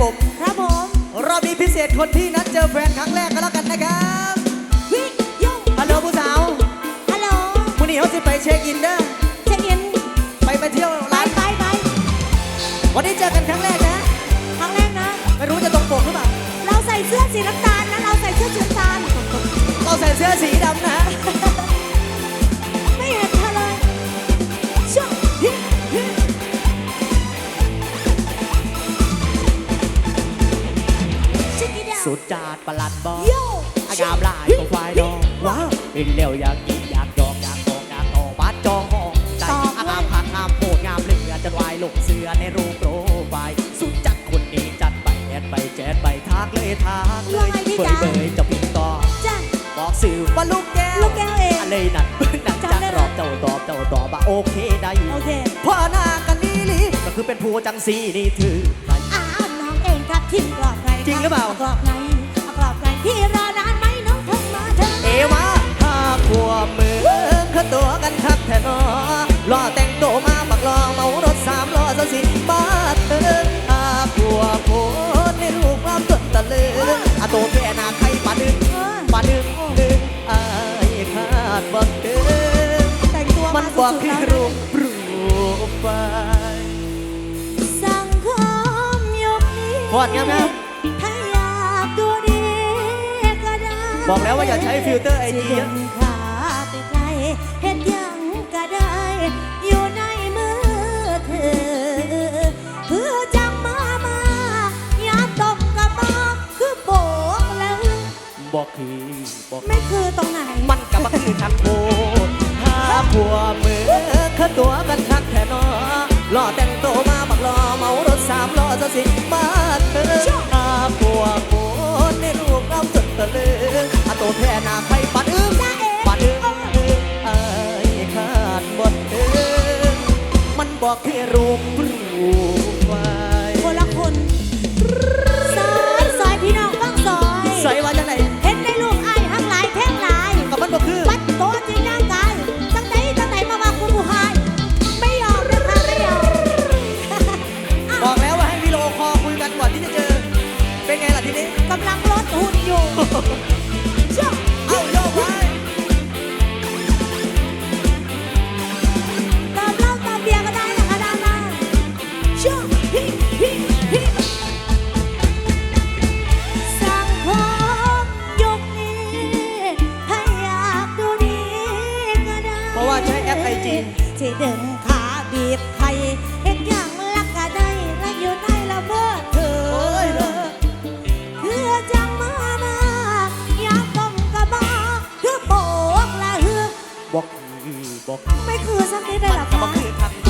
ผมครับผมรอบนี้พิเศษคนที่นัดเจอแฟนครั้งแรกกันแล้วกันนะครับวิโยฮัลโหลผู้สาวฮัลโหลวันนี้เขาจะไปเช็คอินเด้อเช็คอินไปไปเที่ยวไปร้านไปไปวันนี้เจอกันครั้งแรกนะครั้งแรกนะ ไม่รู้จะตรงปกหรือเปล่าเราใส่เสื้อสีน้ำตาลนะเราใส่เสื้อสีน้ำตาลเราใส่เสื้อสีดำนะ ประหลัดบอกโยอากามลายก็ควายดองว้าวเป็นเร็วอยากกินอยากจองอยากตองอยากต่อบ้านจองห้องใจอากามพักงามโพดงามเหลือจะวายลงเสือในรูปโปรไฟล์สุดจัดคนนี้จัดไปแอดไปแจดไปทักเลยทักเลยเบยเบยจะปิดต่อจ้ะบอกสื่อว่าลูกแก้วลูกแก้วเองอะไรนั่นเพิ่งนั่งจัจำงได้รอบเจ้าตอบเจ้าตอบว่าโอเคได้โอเคพ่อหน้ากันนี่ลีก็คือเป็นผู้จังสีนี่ถือไปอ้าวน้องเองครับทิมกรอบไงคบจริงหรือเปล่ากรอบไง กรอบไงพี่รอนานไหมน้องเพิ่งมาถึงเอมาหาขวบมือเขาตัวกันคักแท้นอรอแต่งโตมาบักรอเมารถสามล้อซะสิมาเถิงห้าขวบโพดในรูปความต้นตะลึงอาโตแท่นาใครปาดึงปาดึงดึงอายขาดบักเดิงแต่งตัวมันบอกสุดๆพี่แล้วรูปรูปไปสังคมยุคนี้พอดครับ บอกแล้วว่าอย่าใช้ฟิลเตอร์ไอจีเยอะสิดึงขาไปไกลเห็นยังก็ได้ อยู่ในมือเธอเพื่อจังมามาอย่าตบกระบอกคือโบกแล้วบอกคือบอกไม่คือตรงไหน มันกับมันคือทักโคถ้าผัวมือเขาตัวกัน รูปรูปไว้คนละคนซอยซอยพี่น้องฟังซอยใส่ว่าจังไหนเห็นในลูกไอ้ทั้งหลายแท่งหลายกับมันบอกคือวัดโตจริงร่างกายตั้งไหนตั้งไหนมาว่าคุณผู้ชายไม่ยอมนะคะไม่ยอมบอกแล้วว่าให้วิดีโอคอลคุยกันก่อนที่จะเจอ เป็นไงล่ะทีนี้กำลังลดหุ่นอยู่ ไอจีที่ดึงขาบีบไข่เห็นอย่างลักกะได้และอยู่ในละเมิดเธอคือจังมามาอยากต้องกระบอกคือโบกละเฮือบอกบอกไม่คือสักนิดเลยหรอก็คะมาคือทักโก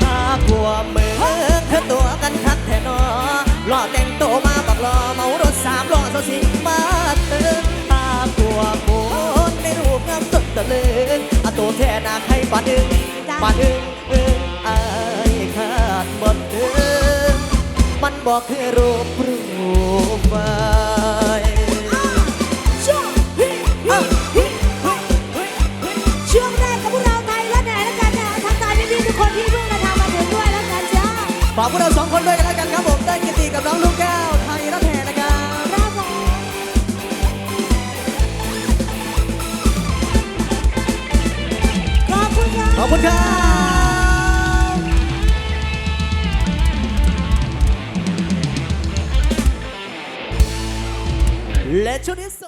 ถ้าผัวมือเธอตัวกันคักแท้นอรอแต่งตัวมาบักรอเมารถสามล้อซะสิมาเถิงถ้าผัวโคนในรูปงามสุดตะลึง แท่นาใครปัดอึงปัดอึงอึงอายขาดหมดเอิงมันบอกคือรูปรูปไว้ช่วงฮิฮิฮิช่วงแรกกับพวกเราไทยและแหน่แล้วกันนะทักทายพี่ๆทุกคนที่เพิ่งเดินทางมาถึงด้วยแล้วกันจ้าฝากพวกเราสองคนด้วยกันแล้วกันครับผมได้กิตติกับน้องลูกแก้ว และช่วงนี้ส่ง